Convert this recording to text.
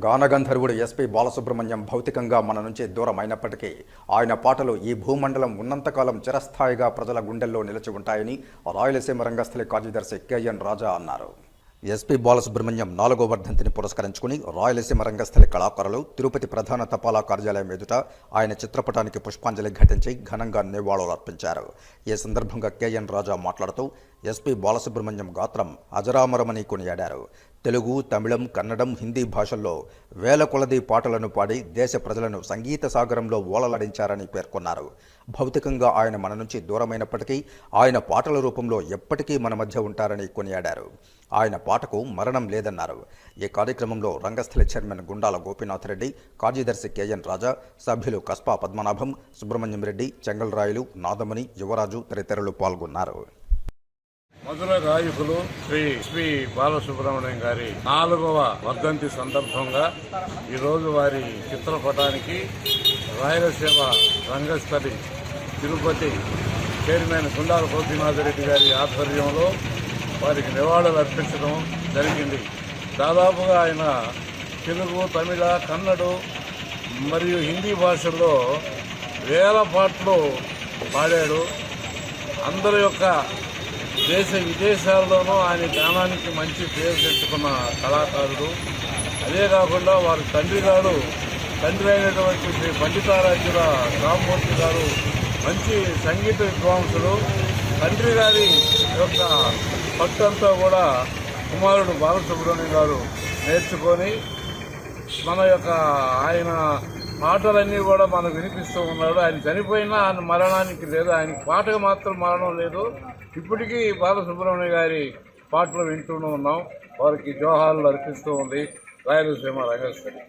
గానగంధర్వుడు SP Balasubrahmanyam భౌతికంగా మన నుంచి దూరం అయినప్పటికీ ఆయన పాటలు ఈ భూమండలం ఉన్నంతకాలం చిరస్థాయిగా ప్రజల గుండెల్లో నిలిచి ఉంటాయని రాయలసీమ రంగస్థలి కార్యదర్శి కెఎన్ రాజా అన్నారు. ఎస్పి బాలసుబ్రహ్మణ్యం నాలుగో వర్ధంతిని పురస్కరించుకుని రాయలసీమ రంగస్థలి కళాకారులు తిరుపతి ప్రధాన తపాలా కార్యాలయం ఎదుట ఆయన చిత్రపటానికి పుష్పాంజలి ఘటించి ఘనంగా నివాళులు అర్పించారు. ఈ సందర్భంగా కెఎన్ రాజా మాట్లాడుతూ ఎస్పి బాలసుబ్రహ్మణ్యం గాత్రం అజరామరమని కొనియాడారు. తెలుగు తమిళం కన్నడం హిందీ భాషల్లో వేల కొలది పాటలను పాడి దేశ ప్రజలను సంగీత సాగరంలో ఓలలాడించారని పేర్కొన్నారు. భౌతికంగా ఆయన మన నుంచి దూరమైనప్పటికీ ఆయన పాటల రూపంలో ఎప్పటికీ మన మధ్య ఉంటారని కొనియాడారు. ఆయన పాటకు మరణం లేదన్నారు. ఈ కార్యక్రమంలో రంగస్థల చైర్మన్ గుండాల గోపీనాథ్ రెడ్డి కార్యదర్శి కేఎన్ రాజా సభ్యులు కస్పా పద్మనాభం సుబ్రహ్మణ్యం రెడ్డి చెంగల్రాయులు నాదమణి యువరాజు తదితరులు పాల్గొన్నారు. మధుర గాయకులు శ్రీ శ్రీ బాలసుబ్రహ్మణ్యం గారి నాలుగవ వర్ధంతి సందర్భంగా ఈరోజు వారి చిత్రపటానికి రాయలసీమ రంగస్థలి తిరుపతి చైర్మన్ గుండాల గోపీనాథ్ రెడ్డి గారి ఆధ్వర్యంలో వారికి నివాళులు అర్పించడం జరిగింది. దాదాపుగా ఆయన తెలుగు తమిళ కన్నడ మరియు హిందీ భాషల్లో వేల పాటలు పాడాడు. అందరి యొక్క దేశ విదేశాల్లోనూ ఆయన గానానికి మంచి పేరు తెచ్చుకున్న కళాకారుడు. అదే కాకుండా వారి తండ్రి గారు తండ్రి అయినటువంటి శ్రీ పండితారాజ్యుల రామ్మూర్తి గారు మంచి సంగీత విద్వాంసులు. తండ్రి గారి యొక్క పట్టంతా కూడా కుమారుడు బాలసుబ్రహ్మణ్యం గారు నేర్చుకొని మన యొక్క ఆయన పాటలన్నీ కూడా మనకు వినిపిస్తూ ఉన్నాడు. ఆయన చనిపోయినా ఆయన మరణానికి లేదు. ఆయన పాటకు మాత్రం మరణం లేదు. ఇప్పటికీ బాలసుబ్రహ్మణ్య గారి పాటలు వింటూనే ఉన్నాం. వారికి జోహాలు అర్పిస్తూ ఉంది. రాయలసీమ రంగస్థలి